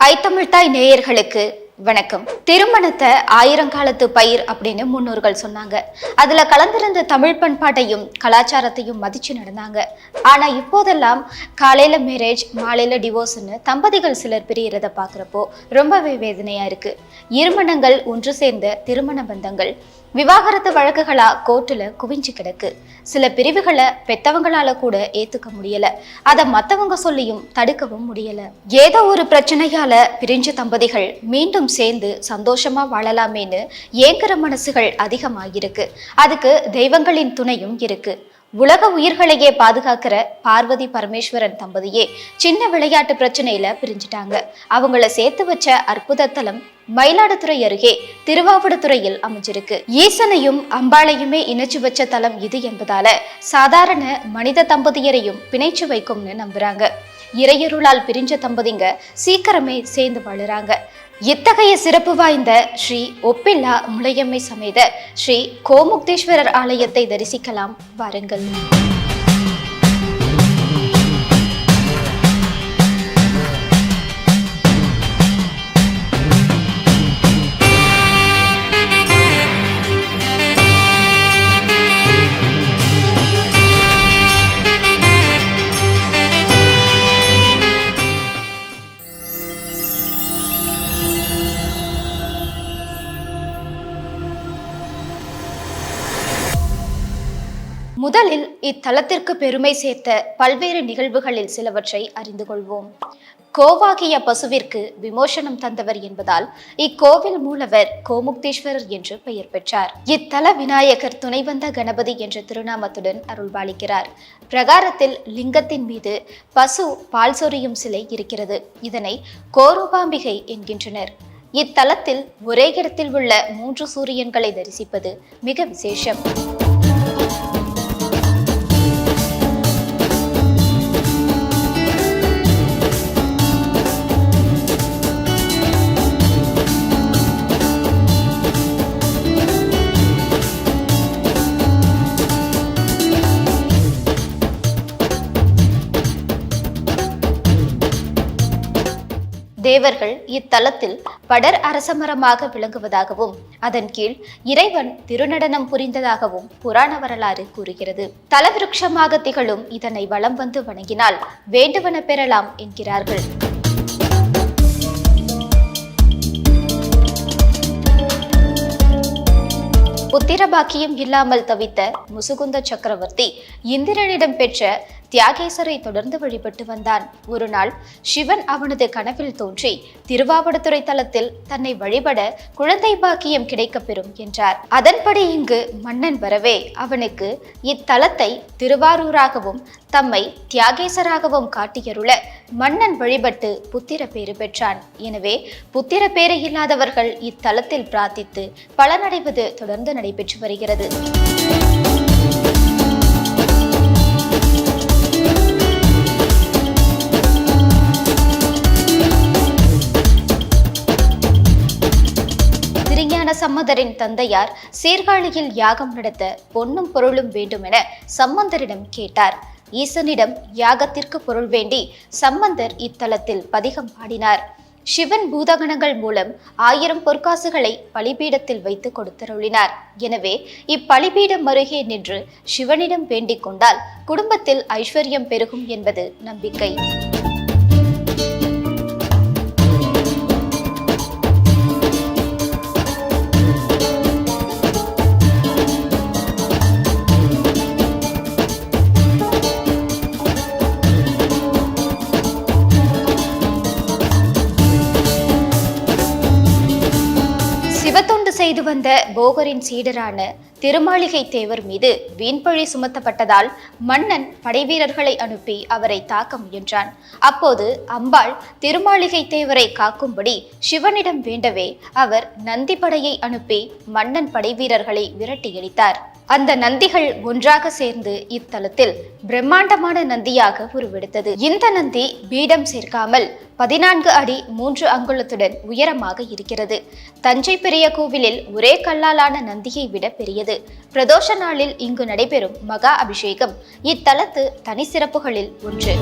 ஐத்தமிழ்தாய் நேயர்களுக்கு வணக்கம். திருமணத்தை ஆயிரங்காலத்து பயிர் அப்படின்னு முன்னோர்கள் சொன்னாங்க. அதுல கலந்திருந்த தமிழ் பண்பாட்டையும் கலாச்சாரத்தையும் மதிச்சு நடந்தாங்க. ஆனா இப்போதெல்லாம் காலையில மேரேஜ் மாலையில டிவோர்ஸ்னு தம்பதிகள் சிலர் பிரியறத பாக்குறப்போ ரொம்பவே வேதனையா இருக்கு. இருமணங்கள் ஒன்று சேர்ந்த திருமண பந்தங்கள் விவாகரத்து வழக்குகளா கோர்ட்டுல குவிஞ்சு கிடக்கு. சில பிரிவுகளை பெத்தவங்களால கூட ஏத்துக்க முடியல. அதை மத்தவங்க சொல்லியும் தடுக்கவும் முடியல. ஏதோ ஒரு பிரச்சனையால பிரிஞ்ச தம்பதிகள் மீண்டும் சேர்ந்து சந்தோஷமா வாழலாமேன்னு ஏங்குற மனசுகள் அதிகமாகிருக்கு அதுக்கு தெய்வங்களின் துணையும் இருக்கு. உலக உயிர்களையே பாதுகாக்கிற பார்வதி பரமேஸ்வரன் தம்பதியே சின்ன விளையாட்டு பிரச்சனையில பிரிஞ்சிட்டாங்க. அவங்கள சேர்த்து வச்ச அற்புத தலம் மயிலாடுதுறை அருகே திருவாவடுதுறையில் அமைஞ்சிருக்கு. ஈசனையும் அம்பாளையுமே இணைச்சு வச்ச தலம் இது என்பதால சாதாரண மனித தம்பதியரையும் பிணைச்சு வைக்கும்னு நம்புறாங்க. இறையருளால் பிரிஞ்ச தம்பதிங்க சீக்கிரமே சேர்ந்து வாழுறாங்க. இத்தகைய சிறப்பு வாய்ந்த ஸ்ரீ ஒப்பில்லா முளையம்மை சமேத ஸ்ரீ கோமுக்தேஸ்வரர் ஆலயத்தை தரிசிக்கலாம் வாருங்கள். முதலில் இத்தலத்திற்கு பெருமை சேர்த்த பல்வேறு நிகழ்வுகளில் சிலவற்றை அறிந்து கொள்வோம். கோவாகிய பசுவிற்கு விமோசனம் தந்தவர் என்பதால் இக்கோவில் மூலவர் கோமுக்தேஸ்வரர் என்று பெயர் பெற்றார். இத்தல விநாயகர் துணைவந்த கணபதி என்ற திருநாமத்துடன் அருள்பாலிக்கிறார். பிரகாரத்தில் லிங்கத்தின் மீது பசு பால் சொரியும் சிலை இருக்கிறது. இதனை கோரூபாம்பிகை என்கின்றனர். இத்தலத்தில் ஒரே இடத்தில் உள்ள மூன்று சூரியன்களை தரிசிப்பது மிக விசேஷம். தேவர்கள் இத்தலத்தில் படர் அரசமரமாக விளங்குவதாகவும் அதன் கீழ் இறைவன் திருநடனம் புரிந்ததாகவும் புராண வரலாறு கூறுகிறது. தலவிருட்சமாக திகழும் இதனை வலம் வந்து வணங்கினால் வேண்டுவன பெறலாம் என்கிறார்கள். புத்திர பாக்கியம் இல்லாமல் தவித்த முசுகுந்த சக்கரவர்த்தி இந்திரனிடம் பெற்ற தியாகேசரை தொடர்ந்து வழிபட்டு வந்தான். ஒரு நாள் சிவன் அவனது கனவில் தோன்றி திருவாவடுதுறை தலத்தில் தன்னை வழிபட குழந்தை பாக்கியம் கிடைக்கப்பெறும் என்றார். அதன்படி இங்கு மன்னன் வரவே அவனுக்கு இத்தலத்தை திருவாரூராகவும் தம்மை தியாகேசராகவும் காட்டியருள மன்னன் வழிபட்டு புத்திர பேறு பெற்றான். எனவே புத்திர பேறு இல்லாதவர்கள் இத்தலத்தில் பிரார்த்தித்து பலனடைவது தொடர்ந்து நடைபெற்று வருகிறது. திருஞான சம்மந்தரின் தந்தையார் சீர்காழியில் யாகம் நடத்த பொன்னும் பொருளும் வேண்டுமென சம்பந்தரிடம் கேட்டார். ஈசனிடம் யாகத்திற்கு பொருள் வேண்டி சம்பந்தர் இத்தலத்தில் பதிகம் பாடினார். சிவன் பூதகணங்கள் மூலம் ஆயிரம் பொற்காசுகளை பலிபீடத்தில் வைத்து கொடுத்தருளினார். எனவே இப்பலிபீடம் அருகே நின்று சிவனிடம் வேண்டிக் கொண்டால் குடும்பத்தில் ஐஸ்வர்யம் பெருகும் என்பது நம்பிக்கை. வந்த போகரின் சீடரான திருமாளிகை தேவர் மீது வீண்பழி சுமத்தப்பட்டதால் மன்னன் படைவீரர்களை அனுப்பி அவரை தாக்க முயன்றான். அப்போது அம்பாள் திருமாளிகை தேவரை காக்கும்படி சிவனிடம் வேண்டவே அவர் நந்தி படையை அனுப்பி மன்னன் படைவீரர்களை விரட்டியடித்தார் அந்த நந்திகள் ஒன்றாக சேர்ந்து இத்தலத்தில் பிரம்மாண்டமான நந்தியாக உருவெடுத்தது. இந்த நந்தி பீடம் சேர்க்காமல் பதினான்கு அடி மூன்று அங்குலத்துடன் உயரமாக இருக்கிறது. தஞ்சை பெரிய கோவிலில் ஒரே கல்லாலான நந்தியை விட பெரியது. பிரதோஷ நாளில் இங்கு நடைபெறும் மகா அபிஷேகம் இத்தலத்து தனி சிறப்புகளில் ஒன்று.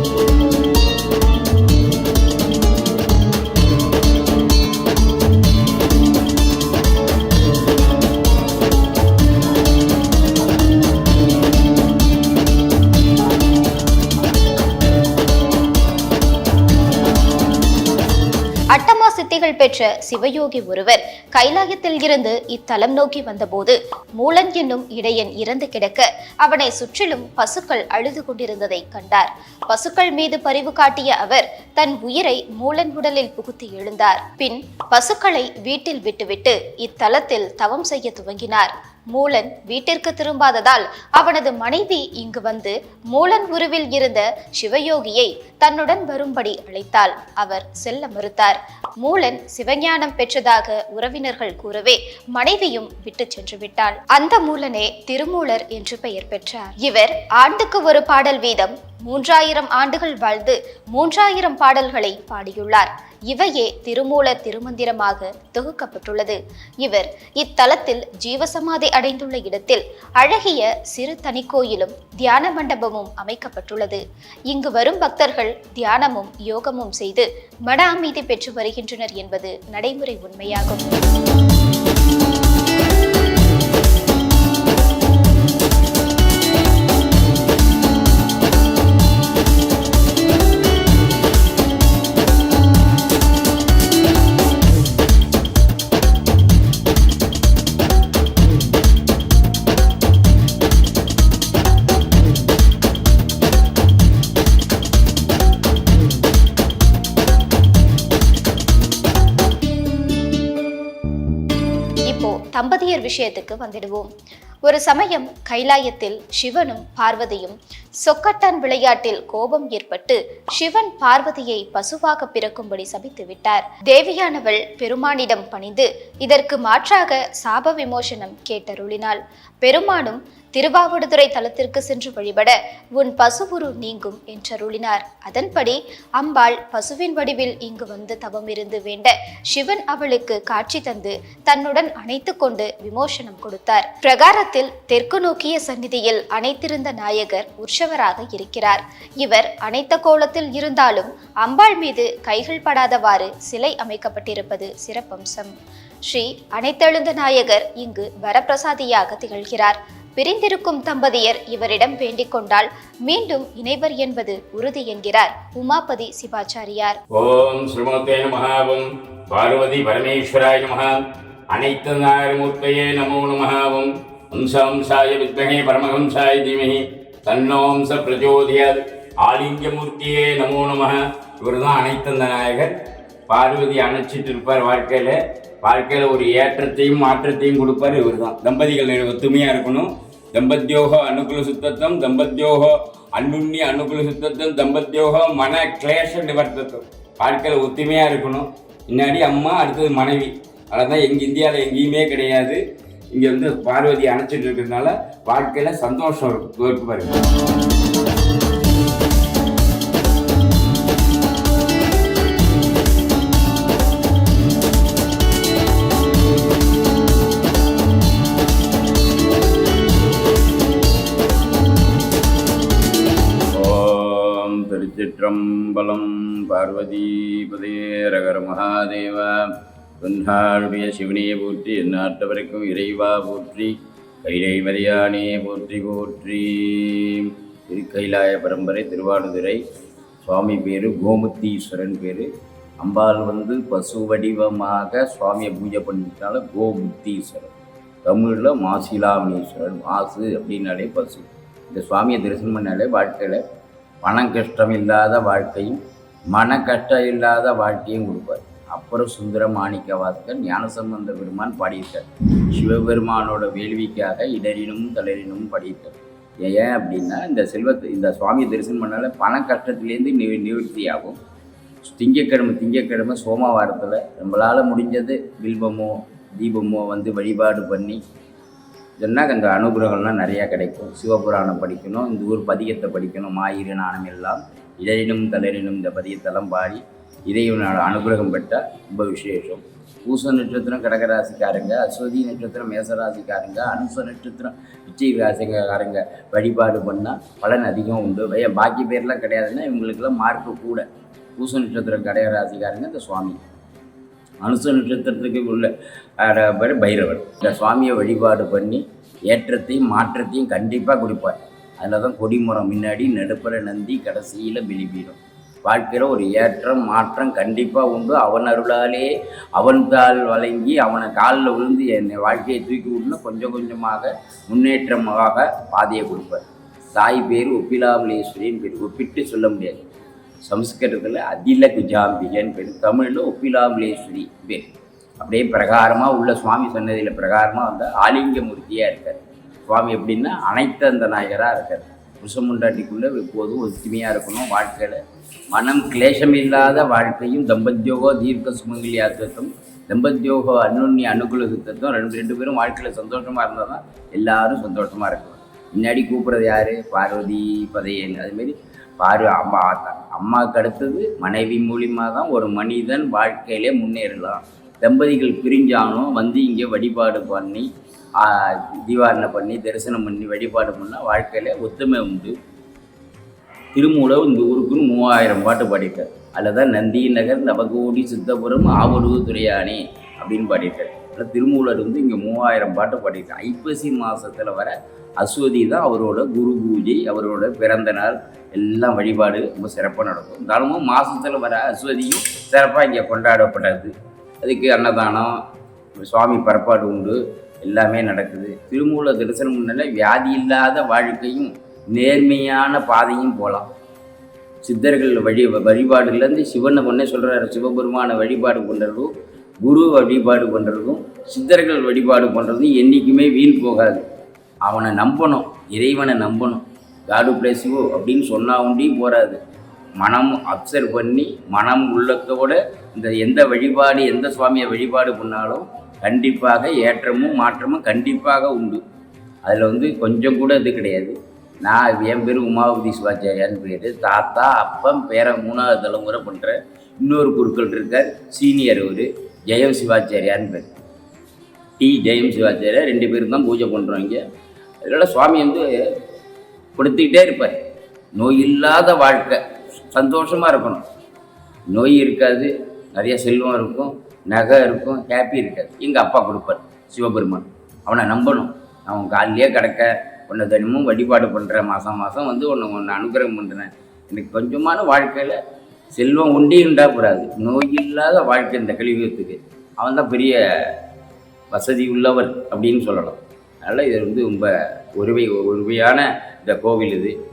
புகழ்பெற்ற பெற்ற சிவயோகி ஒருவர் கைலாயத்தில் இருந்து இத்தலம் நோக்கி வந்தபோது மூலன் என்னும் இடையன் இறந்து கிடக்க அவனை சுற்றிலும் பசுக்கள் அழுது கொண்டிருந்ததை கண்டார். பசுக்கள் மீது பரிவு காட்டிய அவர் தன் உயிரை மூலன் உடலில் புகுத்தி எழுந்தார். பின் பசுக்களை வீட்டில் விட்டுவிட்டு இத்தலத்தில் தவம் செய்ய துவங்கினார். மூலன் வீட்டிற்கு திரும்பாததால் அவனது மனைவி இங்கு வந்து மூலன் உருவில் இருந்த சிவயோகியை தன்னுடன் வரும்படி அழைத்தாள். அவர் செல்ல மறுத்தார். மூலன் சிவஞானம் பெற்றதாக உறவினர்கள் கூறவே மனைவியும் விட்டு சென்று விட்டாள். அந்த மூலனே திருமூலர் என்று பெயர் பெற்றார். இவர் ஆண்டுக்கு ஒரு பாடல் வீதம் மூன்றாயிரம் ஆண்டுகள் வாழ்ந்து மூன்றாயிரம் பாடல்களை பாடியுள்ளார். இவையே திருமூல திருமந்திரமாக தொகுக்கப்பட்டுள்ளது. இவர் இத்தலத்தில் ஜீவசமாதி அடைந்துள்ள இடத்தில் அழகிய சிறு தனிக்கோயிலும் தியான மண்டபமும் அமைக்கப்பட்டுள்ளது. இங்கு வரும் பக்தர்கள் தியானமும் யோகமும் செய்து மன அமைதி பெற்று வருகின்றனர் என்பது நடைமுறை உண்மையாகும். விஷயத்துக்கு வந்துடுவோம். ஒரு சமயம் கைலாயத்தில் சிவனும் பார்வதியும் சொக்கட்டான் விளையாட்டில் கோபம் ஏற்பட்டு சிவன் பார்வதியை பசுவாக பிறக்கும்படி சபித்து விட்டார். தேவியானவள் பெருமானிடம் பணிந்து இதற்கு மாற்றாக சாப விமோசனம் கேட்டருளினாள். பெருமானும் திருவாவடுதுறை தலத்திற்கு சென்று வழிபட உன் பசுவுரு நீங்கும் என்றருளினார். அதன்படி அம்பாள் பசுவின் வடிவில் இங்கு வந்து தவம் இருந்து வேண்ட சிவன் அவளுக்கு காட்சி தந்து தன்னுடன் அணைத்து கொண்டு விமோசனம் கொடுத்தார். பிரகாரத்தில் தெற்கு நோக்கிய சந்நிதியில் அணைத்திருந்த நாயகர் உற்சவராக இருக்கிறார். இவர் அனைத்த கோலத்தில் இருந்தாலும் அம்பாள் மீது கைகள் படாதவாறு சிலை அமைக்கப்பட்டிருப்பது சிறப்பம்சம். ஸ்ரீ அனைத்தெழுந்த நாயகர் இங்கு வரப்பிரசாதியாக திகழ்கிறார். பிரிந்திருக்கும் தம்பதியர் இவரிடம் வேண்டிக் கொண்டால் மீண்டும் இணைவர் என்பது உறுதி என்கிறார் உமாபதி சிவாச்சாரியார். ஓம் ஸ்ரீமதே நமஹாவும் பார்வதி பரமேஸ்வராய நமः அனைத்து நாயமூர்த்தையே நமோ நமஹாவும் ஹம்சாம்சாய வித்மகே பரமஹம்சாய தீமகி. தன்னோம்ச பிரஜோதியார் ஆலிங்கமூர்த்தியே நமோ நமः இவர் தான் அனைத்தந்த நாயகர். பார்வதி அணைச்சிட்டு இருப்பார் வாழ்க்கையில். வாழ்க்கையில் ஒரு ஏற்றத்தையும் மாற்றத்தையும் கொடுப்பார் இவர் தான் தம்பதிகள் ஒத்துமையாக இருக்கணும். தம்பத்தியோக அனுகுல சுத்தத்தம் தம்பத்தியோக அன்னுண்ணி அனுகுல சுத்தத்தம் தம்பத்தியோக மன கிளேஷ நிவர்த்தத்துவம். வாழ்க்கையில் ஒத்துமையாக இருக்கணும். முன்னாடி அம்மா அடுத்தது மனைவி. அதான் எங்கள் இந்தியாவில் எங்கேயுமே கிடையாது. இங்கே வந்து பார்வதி அணைச்சிட்டு இருக்கிறதுனால வாழ்க்கையில் சந்தோஷம் இருக்கும். பாருங்கள் திருச்சிற்றம்பலம் பார்வதிபதே ரகர மகாதேவா. பொன்னாளுடைய சிவனையை போற்றி எந்நாட்டவருக்கும் இறைவா போற்றி கைலை மதியானே போற்றி போற்றி. திருக்கைலாய பரம்பரை திருவாடுதுறை சுவாமி பேர் கோமுத்தீஸ்வரன் பேர். அம்பாள் வந்து பசு வடிவமாக சுவாமியை பூஜை பண்ணிட்டால கோமுத்தீஸ்வரன். தமிழில் மாசிலாமீஸ்வரன் மாசு அப்படின்னாலே பசு. இந்த சுவாமியை தரிசனம் பண்ணாலே வாழ்க்கையில் பணம் கஷ்டம் இல்லாத வாழ்க்கையும் மன கஷ்டம் இல்லாத வாழ்க்கையும் கொடுப்பார். அப்புறம் சுந்தர மாணிக்க வாசகர் ஞானசம்பந்த பெருமான் பாடியிருக்கார். சிவபெருமானோட வேள்விக்காக இடரினும் தளரினும் பாடியிருக்கார். ஏன் அப்படின்னா இந்த செல்வத்தை இந்த சுவாமியை தரிசனம் பண்ணால பண கஷ்டத்துலேருந்து நி நிவர்த்தி ஆகும் திங்கக்கிழமை திங்கக்கிழமை சோமவாரத்தில் நம்மளால் முடிஞ்சது பில்வமோ தீபமோ வந்து வழிபாடு பண்ணி சொன்னால் அந்த அனுகிரகம்லாம் நிறையா கிடைக்கும். சிவபுராணம் படிக்கணும் இந்த ஊர் பதிகத்தை படிக்கணும் மாயிறு நாணம் எல்லாம். இடரினும் தளரினும் இந்த பதிகத்தெல்லாம் பாடி இறைவனோட அனுகிரகம் பெற்றால் ரொம்ப விசேஷம். பூச நட்சத்திரம் கடகராசிக்காரங்க அஸ்வதி நட்சத்திரம் மேசராசிக்காரங்க அனுச நட்சத்திரம் விச்சை ராசிக்காரங்க வழிபாடு பண்ணால் பலன் அதிகம் உண்டு. பாக்கி பேர்லாம் கிடையாதுன்னா இவங்களுக்கெல்லாம் மார்க்கு கூட. பூச நட்சத்திரம் கடகராசிக்காரங்க இந்த சுவாமி. அனுச நட்சத்திரத்துக்கு உள்ள பேர் பைரவர். இந்த சுவாமியை வழிபாடு பண்ணி ஏற்றத்தையும் மாற்றத்தையும் கண்டிப்பாக கொடுப்பார். அதில் தான் கொடிமரம் முன்னாடி நடுப்புற நந்தி கடைசியில் பிலிபீடம். வாழ்க்கையில் ஒரு ஏற்றம் மாற்றம் கண்டிப்பாக உண்டு. அவன் அருளாலே அவன் தாள் வழங்கி அவனை காலில் விழுந்து என்னை வாழ்க்கையை தூக்கி விடணும் கொஞ்சம் கொஞ்சமாக முன்னேற்றமாக பாதையை கொடுப்பார். தாய் பேர் ஒப்பிலாமலேஸ்வரின்னு பேர். ஒப்பிட்டு சொல்ல முடியாது. சம்ஸ்கிருதத்தில் அதில குஜாம்பிகன் பேர் தமிழில் ஒப்பிலாமலேஸ்வரி பேர் அப்படியே பிரகாரமாக உள்ள சுவாமி சன்னதியில் பிரகாரமாக வந்து ஆலிங்கமூர்த்தியாக இருக்கார். சுவாமி எப்படின்னா அனைத்து அந்த நாயகராக இருக்கார். புருஷமுண்டாட்டிக்குள்ளே எப்போதும் ஒத்துமையாக இருக்கணும் வாழ்க்கையில். மனம் கிளேசம் இல்லாத வாழ்க்கையும் தம்பத்யோகோ தீர்க்க சுமங்கலியாத்தத்தும் தம்பத்யோகோ அன்னுண்ணி அனுகூலத்துவம் ரெண்டு ரெண்டு பேரும் வாழ்க்கையில் சந்தோஷமாக இருந்தால் தான் எல்லாரும் சந்தோஷமாக இருக்கணும் முன்னாடி கூப்பிட்றது யார்? பார்வதி பதையன். அதுமாரி பார்வ அம்மா அம்மாவுக்கு அடுத்தது மனைவி மூலியமாக தான் ஒரு மனிதன் வாழ்க்கையிலே முன்னேறலாம். தம்பதிகள் பிரிஞ்சாலும் வந்து இங்கே வழிபாடு பண்ணி ஆ, தீவாரணை பண்ணி தரிசனம் பண்ணி வழிபாடு பண்ணால் வாழ்க்கையில் ஒத்துமை உண்டு. திருமூலர் இந்த ஊருக்குன்னு மூவாயிரம் பாட்டு பாடிட்டார். அதில் தான் நந்தி நகர் நவகோடி சித்தபுரம் ஆவடுவு துறையானே அப்படின்னு பாடிட்டார். அதில் திருமூலர் வந்து இங்கே மூவாயிரம் பாட்டு பாடிட்டார். ஐப்பசி மாதத்தில் வர அஸ்வதி தான் அவரோட குரு பூஜை அவரோட பிறந்த நாள் எல்லாம் வழிபாடு ரொம்ப சிறப்பாக நடக்கும். இருந்தாலும் மாதத்தில் வர அஸ்வதியும் சிறப்பாக இங்கே கொண்டாடப்படாது அதுக்கு அன்னதானம் சுவாமி பரப்பாடு உண்டு எல்லாமே நடக்குது. திருமூல தரிசனம் முன்னால வியாதி இல்லாத வாழ்க்கையும் நேர்மையான பாதையும் போகலாம் சித்தர்கள் வழி வழிபாடுலேருந்து சிவனை ஒன்றே சொல்கிறாரு சிவபெருமான வழிபாடு பண்ணுறதும் குரு வழிபாடு பண்ணுறதும் சித்தர்கள் வழிபாடு பண்ணுறதும் என்றைக்குமே வீண் போகாது. அவனை நம்பணும் இறைவனை நம்பணும். காடு பிளேசிவோ அப்படின்னு சொன்னா உண்டியும் போகாது மனம் அப்சர்வ் பண்ணி மனம் உள்ளத்தோட இந்த எந்த வழிபாடு எந்த சுவாமியை வழிபாடு பண்ணாலும் கண்டிப்பாக ஏற்றமும் மாற்றமும் கண்டிப்பாக உண்டு. அதில் வந்து கொஞ்சம் கூட இது கிடையாது. நான் என் பேர் உமாவதி சிவாச்சாரியான்னு பேர். தாத்தா அப்பம் பேர மூணாவது தலைமுறை பண்ணுறேன் இன்னொரு குருக்கள் இருக்கார். சீனியர் ஒரு ஜெயம் சிவாச்சாரியான்னு பேர். டி. ஜெயம் சிவாச்சாரியா ரெண்டு பேரும் தான் பூஜை பண்ணுறோம் இங்கே. அதனால் சுவாமி வந்து கொடுத்துக்கிட்டே இருப்பார். நோய் இல்லாத வாழ்க்கை. சந்தோஷமாக இருக்கணும். நோய் இருக்காது. நிறைய செல்வம் இருக்கும். நகை இருக்கும். ஹாப்பி இருக்காது. எங்கள் அப்பா கொடுப்பார். சிவபெருமான். அவனை நம்பணும். அவன் காலிலே கிடக்க உன்னை தினமும் வழிபாடு பண்ணுற மாதம் மாதம் வந்து உன்னை உன்னை அனுகிரகம் பண்ணுறேன் எனக்கு கொஞ்சமான வாழ்க்கையில் செல்வம் உண்டி உண்டா கூடாது நோய் இல்லாத வாழ்க்கை இந்த கலியுகத்துக்கு. அவன் தான் பெரிய வசதி உள்ளவர் அப்படின்னு சொல்லலாம். அதனால் இது வந்து ரொம்ப ஒருவை ஒருவையான இந்த கோவில் இது.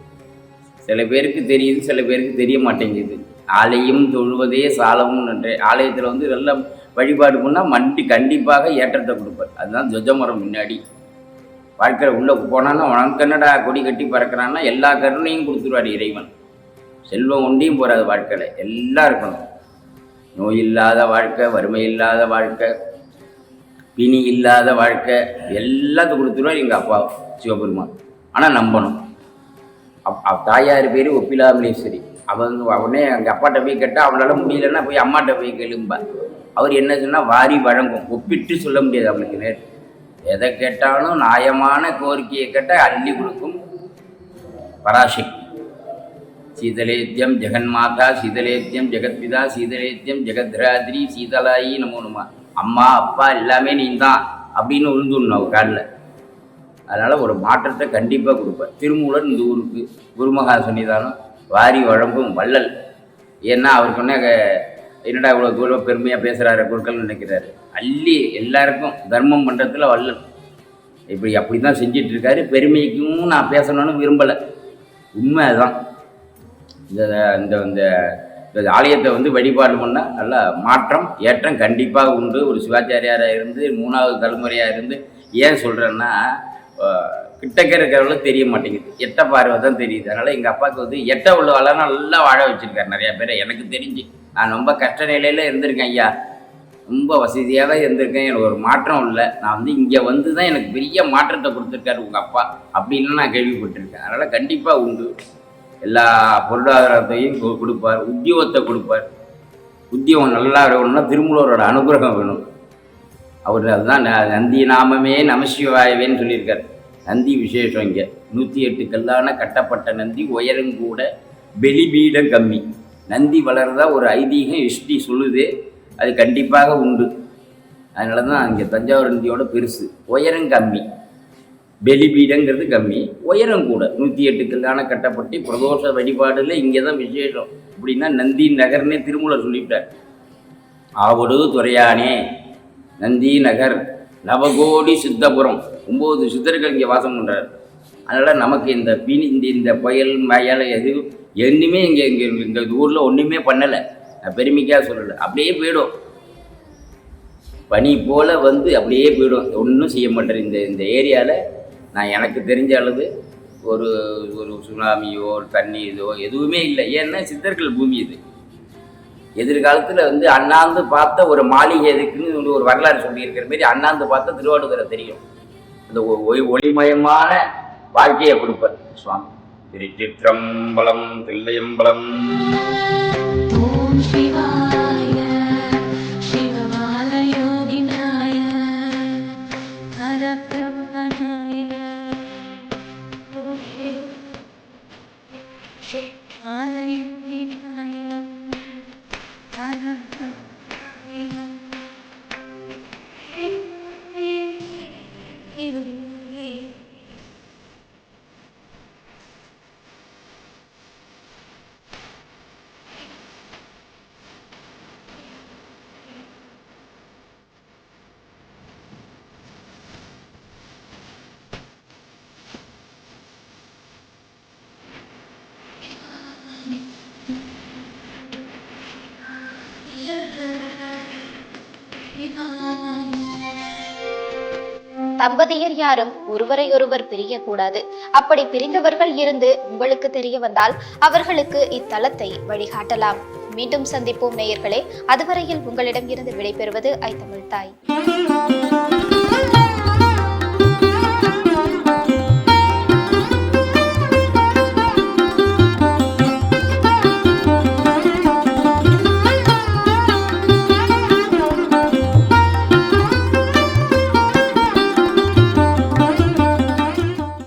சில பேருக்கு தெரியுது சில பேருக்கு தெரிய மாட்டேங்குது. ஆலயம் தொழுவதே சாலமும் நன்றே. ஆலயத்தில் வந்து நல்ல வழிபாடு பண்ணால் மண்டி கண்டிப்பாக ஏற்றத்தை கொடுப்பார். அதுதான் துவஜமரம் முன்னாடி. வாழ்க்கையில் உள்ளே போனான்னா உனக்கு என்னடா கொடி கட்டி பறக்கிறான்னா எல்லா கருணையும் கொடுத்துருவார் இறைவன். செல்வம் ஒன்றையும் போகிறாது வாழ்க்கையில். எல்லாம் இருக்கணும். நோய் இல்லாத வாழ்க்கை வறுமை இல்லாத வாழ்க்கை. பிணி இல்லாத வாழ்க்கை எல்லாத்தையும் கொடுத்துருவார் எங்கள் அப்பா சிவபெருமான். ஆனால் நம்பணும். அப் தாயார் பேர் ஒப்பிலாமலேஸ்வரி அவன் வந்து அவனே எங்கள் அப்பாட்ட போய் கேட்டால் அவளால முடியலன்னா போய் அம்மாட்ட போய் கேளும்பா. அவர் என்ன சொன்னால் வாரி வழங்கும். ஒப்பிட்டு சொல்ல முடியாது அவனுக்கு நேர். எதை கேட்டாலும் நியாயமான கோரிக்கையை கேட்டால் அள்ளி கொடுக்கும். பராசக்தி சீதலேத்தியம் ஜெகன்மாதா சீதலேத்தியம் ஜெகத்பிதா சீதலேத்தியம் ஜெகத்ராதிரி சீதலாயி நமோ. அம்மா அப்பா எல்லாமே நீ தான் அப்படின்னு உழுந்துடணும் அவ காலில். அதனால் ஒரு மாற்றத்தை கண்டிப்பாக கொடுப்பேன் திருமூலன் இந்த ஊருக்கு குருமகா சன்னிதானம் வாரி வழங்கும் வள்ளல். ஏன்னா அவர் சொன்ன என்னடா இவ்வளோ தூரம் பெருமையாக பேசுகிறாரு குருக்கள்னு நினைக்கிறாரு. அள்ளி எல்லாருக்கும் தர்மம் பண்ணுறதுல வள்ளல். இப்படி அப்படி தான் செஞ்சிட்டு இருக்காரு பெருமைக்கும் நான் பேசணும்னு விரும்பலை. உண்மை அதுதான் இந்த இந்த இந்த இந்த ஆலயத்தை வந்து வழிபாடு பண்ணால் நல்ல மாற்றம் ஏற்றம் கண்டிப்பாக உண்டு. ஒரு சிவாச்சாரியாராக இருந்து மூணாவது தலைமுறையாக இருந்து ஏன் சொல்கிறேன்னா கிட்டக்க இருக்கிறவங்களும் தெரிய மாட்டேங்குது. எட்ட பார்வை தான் தெரியுது. அதனால் எங்கள் அப்பாவுக்கு வந்து எட்ட உள்ளவெல்லாம் நல்லா வாழ வச்சுருக்காரு நிறையா பேர். எனக்கு தெரிஞ்சு. நான் ரொம்ப கஷ்ட நிலையில் இருந்திருக்கேன் ஐயா. ரொம்ப வசதியாக தான் இருந்திருக்கேன். எனக்கு ஒரு மாற்றம் இல்லை. நான் வந்து இங்கே வந்து தான் எனக்கு பெரிய மாற்றத்தை கொடுத்துருக்காரு உங்கள் அப்பா. அப்படின்னு நான் கேள்விப்பட்டிருக்கேன். அதனால் கண்டிப்பாக உண்டு. எல்லா பொருளாதாரத்தையும் கொ- கொடுப்பார் உத்தியோகத்தை கொடுப்பார். உத்தியோகம் நல்லா இருக்கணும்னா திருமூலரோட அனுகிரகம் வேணும். அவர் அதுதான் ந- நந்தி நாமமே நமசிவாயவேன்னு சொல்லியிருக்கார். நந்தி விசேஷம் இங்கே. நூற்றி எட்டு கல்லான கட்டப்பட்ட நந்தி உயரம் கூட பெலிபீடம் கம்மி. நந்தி வளர்றதா ஒரு ஐதீகம் ஹிஸ்ட்ரி சொல்லுது. அது கண்டிப்பாக உண்டு. அதனால தான் இங்கே தஞ்சாவூர் நந்தியோட பெருசு. உயரம் கம்மி. பெலிபீடங்கிறது கம்மி. உயரம் கூட. நூற்றி எட்டு கல்லான கட்டப்பட்டு பிரதோஷ வழிபாடில் இங்கே தான் விசேஷம். அப்படின்னா நந்தி நகர்னே திருமூலர் சொல்லிவிட்டார். ஆவடு துறையானே நந்தி நகர் நவகோடி சித்தபுரம். ஒம்பது சித்தர்கள் இங்கே வாசம் பண்ணுறார் அதனால் நமக்கு இந்த பீனி இந்த இந்த புயல் மயல் எது எண்ணுமே இங்கே இங்கே இந்த ஊரில் ஒன்றுமே பண்ணலை. நான் பெருமைக்காக சொல்லலை. அப்படியே போயிடும். பனி போல் வந்து அப்படியே போயிடும். ஒன்றும் செய்ய மாட்டேன் இந்த இந்த ஏரியாவில் நான் எனக்கு தெரிஞ்ச அளவு ஒரு ஒரு சுனாமியோ ஒரு தண்ணி இதோ எதுவுமே இல்லை. ஏன்னா சித்தர்கள் பூமி இது. எதிர்காலத்தில் வந்து அண்ணாந்து பார்த்த ஒரு மாளிகை எதுக்குன்னு ஒரு வரலாறு சொல்லியிருக்கிற மாரி அண்ணாந்து பார்த்த திருவாடுதுறை தெரியும். அந்த ஒ- ஒளி ஒளிமயமான வாழ்க்கையை கொடுப்பார் சுவாமி. திருச்சிற்றம்பலம் தில்லையம்பலம். really தம்பதியர் யாரும் ஒருவரை ஒருவர் பிரியக்கூடாது. அப்படி பிரிந்தவர்கள் இருந்து உங்களுக்கு தெரிய வந்தால் அவர்களுக்கு இத்தலத்தை வழிகாட்டலாம். மீண்டும் சந்திப்போம் நேயர்களே. அதுவரையில் உங்களிடம் இருந்து விடைபெறுவது ஐ தமிழ் தாய்.